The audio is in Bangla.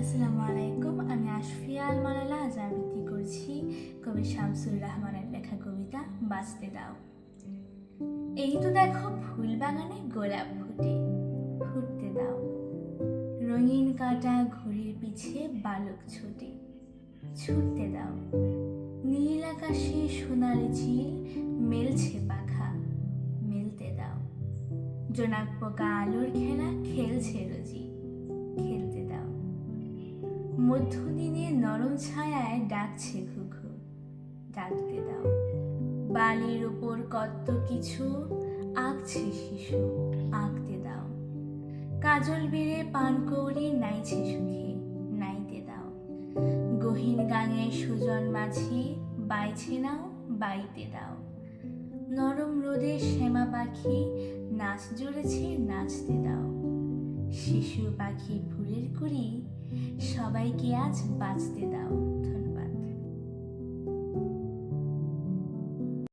আসসালামু আলাইকুম, আমি আশফিয়া আল মালালা আজ আবৃত্তি করছি? কবি শামসুর রহমানের লেখা কবিতা বাঁচতে দাও। এই তো দেখো ফুল বাগানে গোলাপ ফুটে, ফুটতে দাও। রঙিন কাঁটা ঘুড়ির পিছে বালক ছুটে, ছুটতে দাও। নীল আকাশে সোনালি ঝিল মেলছে পাখা, মেলতে দাও। জোনাক পোকা আলোর খেলা খেলছে মধ্যদিনে নরম ছায়ায় ডাকছে ঘুঘু। ডাকতে দাও। বালির ওপর কত কিছু আঁকছে শিশু। আঁকতে দাও। কাজল বেড়ে পানকৌড়ি নাইছে সুখে। নাইতে দাও। গহীন গাঙে সুজন মাঝি বাইছে নাও, বাইতে দাও। নরম রোদে শ্যামা পাখি নাচ জুড়েছে, নাচতে দাও। শিশু পাখি ফুলের কুড়ি সবাইকে আজ বাঁচতে দাও।